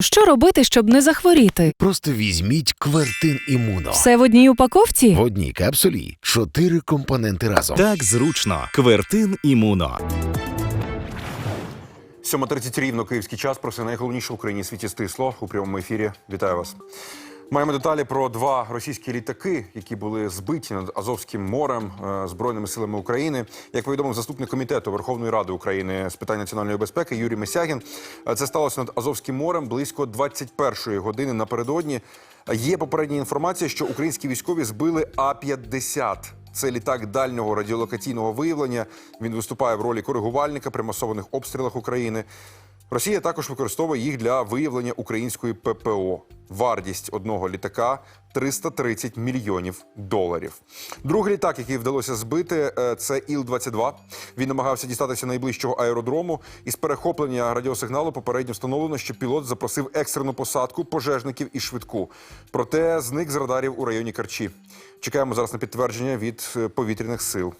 Що робити, щоб не захворіти? Просто візьміть квертин імуно. Все в одній упаковці? В одній капсулі чотири компоненти разом. Так зручно. Квертин імуно. 7.30 рівно київський час. Про все найголовніше в Україні світі стисло у прямому ефірі. Вітаю вас. Маємо деталі про два російські літаки, які були збиті над Азовським морем е, збройними силами України. Як повідомив заступник комітету Верховної Ради України з питань національної безпеки Юрій Месягін, е, це сталося над Азовським морем близько 21-ї години напередодні. Є попередня інформація, що українські військові збили А-50. Це літак дальнього радіолокаційного виявлення. Він виступає в ролі коригувальника при масованих обстрілах України. Росія також використовує їх для виявлення української ППО. Вартість одного літака 330 мільйонів доларів. Другий літак, який вдалося збити, е, це Іл-22. Він намагався дістатися найближчого аеродрому. Із перехоплення радіосигналу попередньо встановлено, що пілот запросив екстрену посадку пожежників і швидку. Проте зник з радарів у районі Карчі. Чекаємо зараз на підтвердження від е, повітряних сил.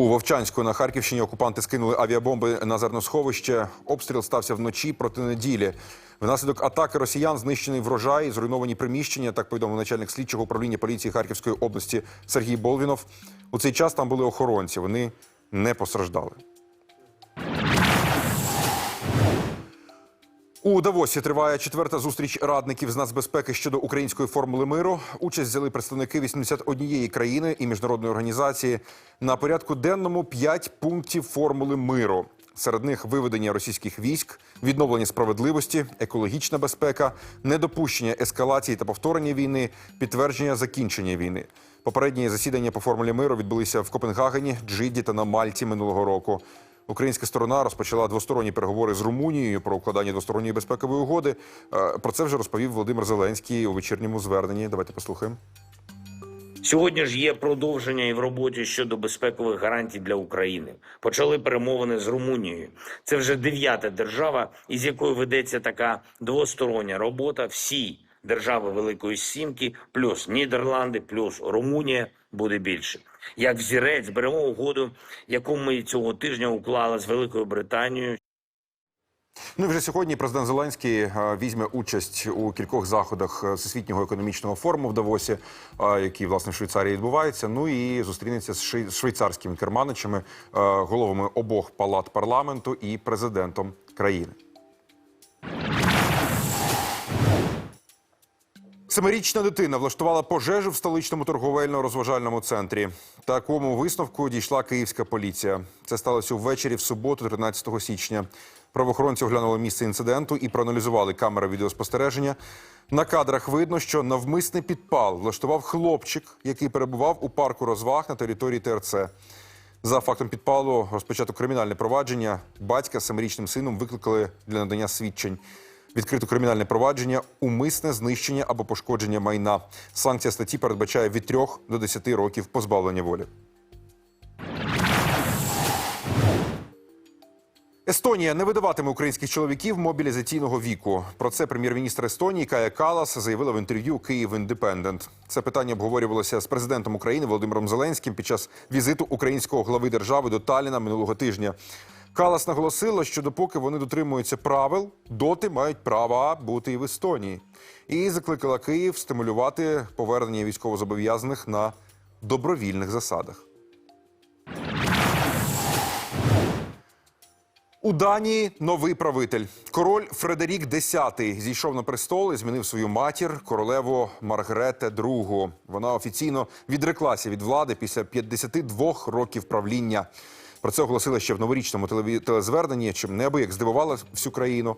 У Вовчанську на Харківщині окупанти скинули авіабомби на зерносховище. Обстріл стався вночі проти неділі. Внаслідок атаки росіян знищений врожай, зруйновані приміщення. Так повідомив начальник слідчого управління поліції Харківської області Сергій Болвінов. У цей час там були охоронці. Вони не постраждали. У Давосі триває четверта зустріч радників з нацбезпеки щодо української формули миру. Участь взяли представники 81 країни і міжнародної організації. На порядку денному п'ять пунктів формули миру. Серед них виведення російських військ, відновлення справедливості, екологічна безпека, недопущення ескалації та повторення війни, підтвердження закінчення війни. Попередні засідання по формулі миру відбулися в Копенгагені, Джиді та на Мальті минулого року. Українська сторона розпочала двосторонні переговори з Румунією про укладання двосторонньої безпекової угоди. Е, Про це вже розповів Володимир Зеленський у вечірньому зверненні. Давайте послухаємо. Сьогодні ж є продовження і в роботі щодо безпекових гарантій для України. Почали перемовини з Румунією. Це вже дев'ята держава, із якою ведеться така двостороння робота. Всі держави Великої Сімки, плюс Нідерланди, плюс Румунія буде більше. Як взірець беремо угоду, яку ми цього тижня уклали з Великою Британією Ну і вже сьогодні президент Зеленський е, візьме участь у кількох заходах е, всесвітнього економічного форуму в Давосі, е, який власне в Швейцарії відбувається. Ну і зустрінеться з швей- з швейцарськими керманичами, головами обох палат парламенту і президентом країни. Семирічна дитина влаштувала пожежу в столичному торговельно-розважальному центрі. Такому висновку дійшла київська поліція. Це сталося ввечері в суботу, 13 січня. Правоохоронці оглянули місце інциденту і проаналізували камери відеоспостереження. На кадрах видно, що навмисний підпал влаштував хлопчик, який перебував у парку розваг на території ТРЦ. За фактом підпалу розпочато кримінальне провадження. Батька з семирічним сином викликали для надання свідчень. Відкрито кримінальне провадження, умисне знищення або пошкодження майна. Санкція статті передбачає від 3 до 10 років позбавлення волі. Естонія не видаватиме українських чоловіків мобілізаційного віку. Про це прем'єр-міністр Естонії Кая Калас заявила в інтерв'ю Київ Індепендент. Це питання обговорювалося з президентом України Володимиром Зеленським під час візиту українського глави держави до Таліна минулого тижня. Калас наголосила, що допоки вони дотримуються правил, доти мають право бути і в Естонії. І закликала Київ стимулювати повернення військовозобов'язаних на добровільних засадах. У Данії новий правитель. Король Фредерік X зійшов на престол і змінив свою матір, королеву Маргарете II. Вона офіційно відреклася від влади після 52 років правління. Про це оголосила ще в новорічному телезверненні, чим неабияк здивувала всю країну.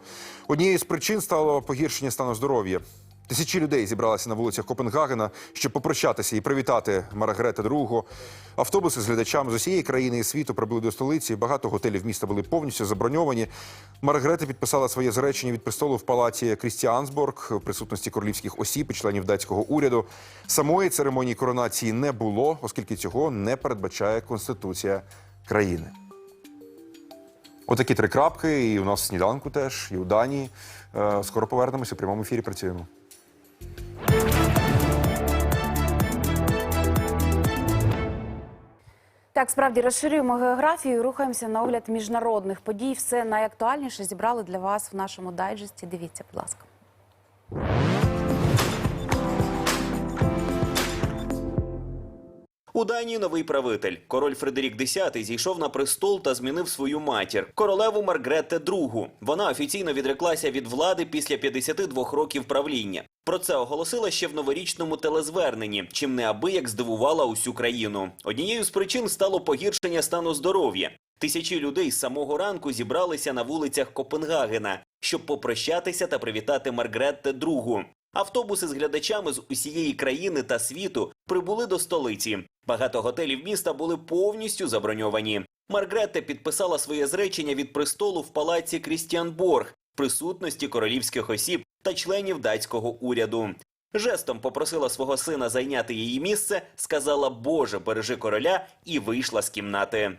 Однією з причин стало погіршення стану здоров'я. Тисячі людей зібралися на вулицях Копенгагена, щоб попрощатися і привітати Маргарета II. Автобуси з глядачами з усієї країни і світу прибули до столиці. Багато готелів міста були повністю заброньовані. Маргарета підписала своє зречення від престолу в палаці Крістіансборг в присутності королівських осіб і членів датського уряду. Самої церемонії коронації не було, оскільки цього не передбачає конституція країни. Отакі три крапки. І у нас в сніданку теж, і у Данії. Е, Скоро повернемося у прямому ефірі. Працюємо. Так, справді розширюємо географію, рухаємося на огляд міжнародних подій. Все найактуальніше зібрали для вас в нашому дайджесті. Дивіться, будь ласка. У Данії новий правитель. Король Фредерік X зійшов на престол та змінив свою матір королеву Маргретте II. Вона офіційно відреклася від влади після 52 років правління. Про це оголосила ще в новорічному телезверненні, чим неабияк здивувала усю країну. Однією з причин стало погіршення стану здоров'я. Тисячі людей з самого ранку зібралися на вулицях Копенгагена, щоб попрощатися та привітати Маргретте II. Автобуси з глядачами з усієї країни та світу прибули до столиці. Багато готелів міста були повністю заброньовані. Маргретте підписала своє зречення від престолу в палаці Крістіанборг в присутності королівських осіб та членів датського уряду. Жестом попросила свого сина зайняти її місце, сказала Боже, бережи короля і вийшла з кімнати.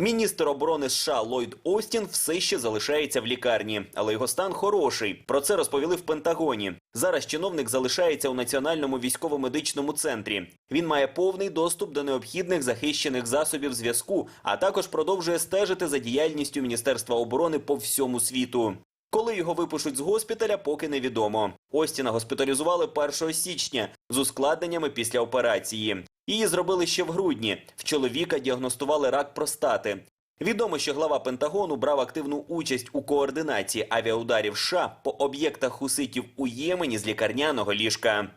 Міністр оборони США Ллойд Остін все ще залишається в лікарні, але його стан хороший. Про це розповіли в Пентагоні. Зараз чиновник залишається у національному військово-медичному центрі. Він має повний доступ до необхідних захищених засобів зв'язку, а також продовжує стежити за діяльністю Міністерства оборони по всьому світу. Коли його випишуть з госпіталя, поки невідомо. Остіна госпіталізували 1 січня з ускладненнями після операції. Її зробили ще в грудні. В чоловіка діагностували рак простати. Відомо, що глава Пентагону брав активну участь у координації авіаударів США по об'єктах хуситів у Ємені з лікарняного ліжка.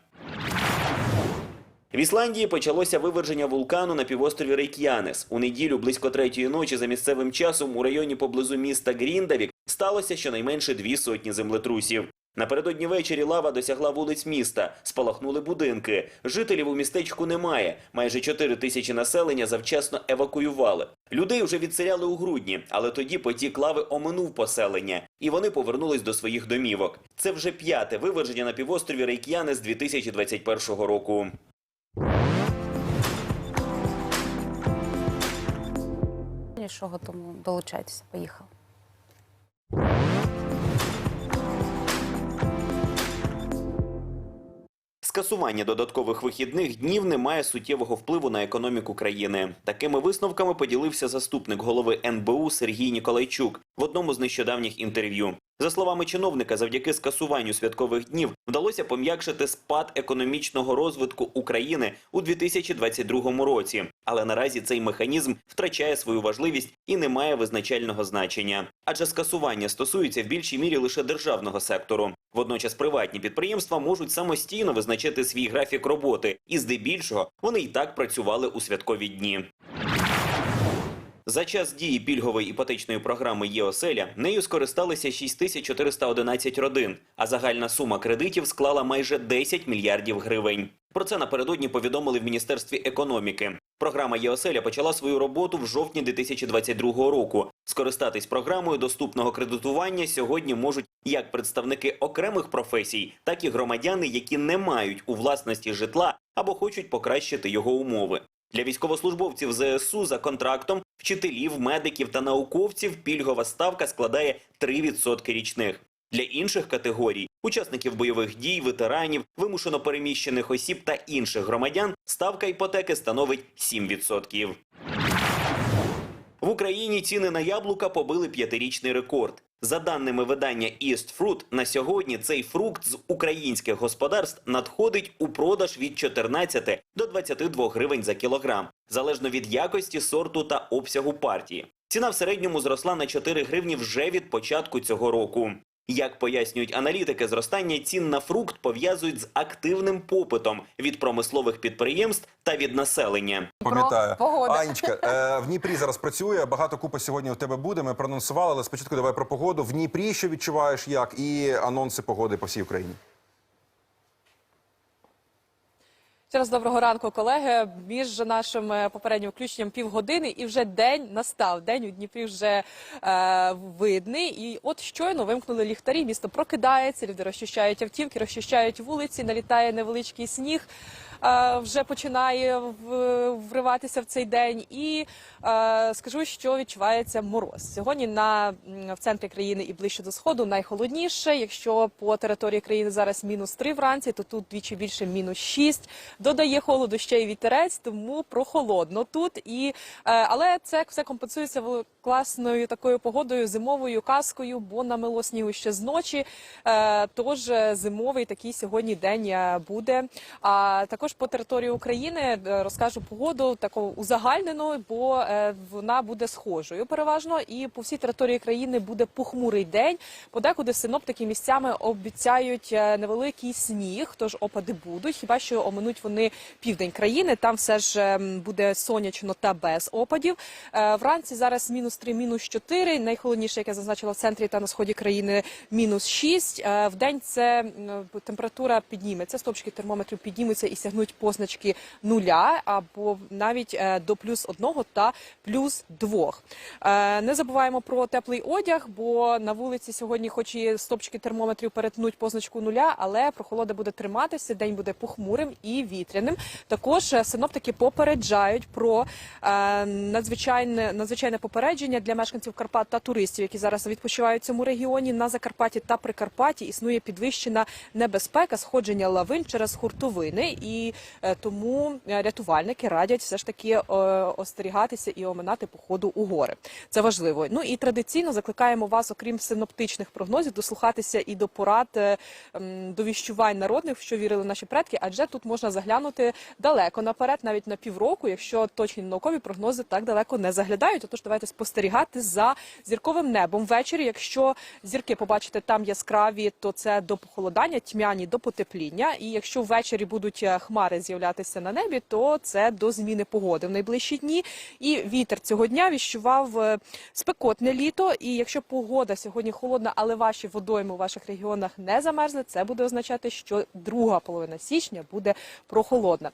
В Ісландії почалося виверження вулкану на півострові Рейк'янес. У неділю близько третьої ночі за місцевим часом у районі поблизу міста Гріндавік сталося щонайменше дві сотні землетрусів. Напередодні ввечері лава досягла вулиць міста, спалахнули будинки. Жителів у містечку немає. Майже 4 тисячі населення завчасно евакуювали. Людей вже відселяли у грудні, але тоді потік лави оминув поселення, і вони повернулись до своїх домівок. Це вже п'яте виверження на півострові Рейк'янес 2021 року. Нічого тому долучайтеся. Поїхали. Скасування додаткових вихідних днів не має суттєвого впливу на економіку країни. Такими висновками поділився заступник голови НБУ Сергій Ніколайчук в одному з нещодавніх інтерв'ю. За словами чиновника, завдяки скасуванню святкових днів вдалося пом'якшити спад економічного розвитку України у 2022 році. Але наразі цей механізм втрачає свою важливість і не має визначального значення. Адже скасування стосується в більшій мірі лише державного сектору. Водночас приватні підприємства можуть самостійно визначати свій графік роботи, і здебільшого вони й так працювали у святкові дні. За час дії пільгової іпотечної програми «Єоселя» нею скористалися 6411 родин, а загальна сума кредитів склала майже 10 мільярдів гривень. Про це напередодні повідомили в Міністерстві економіки. Програма «Єоселя» почала свою роботу в жовтні 2022 року. Скористатись програмою доступного кредитування сьогодні можуть як представники окремих професій, так і громадяни, які не мають у власності житла або хочуть покращити його умови. Для військовослужбовців ЗСУ за контрактом, вчителів, медиків та науковців пільгова ставка складає 3% річних. Для інших категорій учасників бойових дій, ветеранів, вимушено переміщених осіб та інших громадян ставка іпотеки становить 7%. В Україні ціни на яблука побили п'ятирічний рекорд. За даними видання East Fruit, на сьогодні цей фрукт з українських господарств надходить у продаж від 14 до 22 гривень за кілограм, залежно від якості сорту та обсягу партії. Ціна в середньому зросла на 4 гривні вже від початку цього року. Як пояснюють аналітики, зростання цін на фрукт пов'язують з активним попитом від промислових підприємств та від населення. Пам'ятаю. Анечка, е, в Дніпрі зараз працює. Багато купи сьогодні у тебе буде. Ми проанонсували, але спочатку давай про погоду. В Дніпрі що відчуваєш, як і анонси погоди по всій Україні. Ще раз доброго ранку, колеги. Між нашим е, попереднім включенням півгодини і вже день настав. День у Дніпрі вже е, видний. І от щойно вимкнули ліхтарі. Місто прокидається, люди розчищають автівки, розчищають вулиці, налітає невеличкий сніг. Е, вже починає вриватися в цей день. І е, скажу, що відчувається мороз. Сьогодні на в центрі країни і ближче до сходу найхолодніше. Якщо по території країни зараз мінус 3 вранці, то тут двічі більше мінус 6. Додає холоду ще й вітерець, тому прохолодно тут. І, е, але це все компенсується в- класною такою погодою, зимовою казкою, бо намело снігу ще з ночі. Е, тож е, зимовий такий сьогодні день е, буде. А також по території України розкажу погоду таку узагальнену, бо вона буде схожою переважно. І по всій території країни буде похмурий день. Подекуди синоптики місцями обіцяють невеликий сніг, тож опади будуть. Хіба що оминуть вони південь країни? Там все ж е, буде сонячно та без опадів. Вранці зараз мінус 3, мінус 4. Найхолодніше, як я зазначила в центрі та на сході країни, мінус 6. Е, В день це температура підніметься, стопчики термометрів піднімуться і сягнуть позначки нуля або навіть е, до плюс одного та плюс двох. Е, Не забуваємо про теплий одяг, бо на вулиці сьогодні, хоч і стопчики термометрів перетнуть позначку нуля, але прохолода буде триматися. День буде похмурим і вітряним. Також е, синоптики попереджають про е, надзвичайне попередження для мешканців Карпат та туристів, які зараз відпочивають в цьому регіоні. На Закарпатті та Прикарпатті існує підвищена небезпека сходження лавин через хуртовини, і е, тому е, рятувальники радять все ж таки е, остерігатися і оминати походу у гори. Це важливо. Ну і традиційно закликаємо вас, окрім синоптичних прогнозів, дослухатися і до порад е, м, до віщувань народних, що вірили наші предки, адже тут можна заглянути далеко наперед, навіть на півроку, якщо точні наукові прогнози так далеко не заглядають. Отож, давайте спостерігати за зірковим небом ввечері. Якщо зірки побачите там яскраві, то це до похолодання, тьмяні до потепління. І якщо ввечері будуть е, хмари з'являтися на небі, то це до зміни погоди в найближчі дні. І вітер цього дня віщував е, спекотне літо. І якщо погода сьогодні холодна, але ваші водойми у ваших регіонах не замерзли, це буде означати, що друга половина січня буде прохолодна.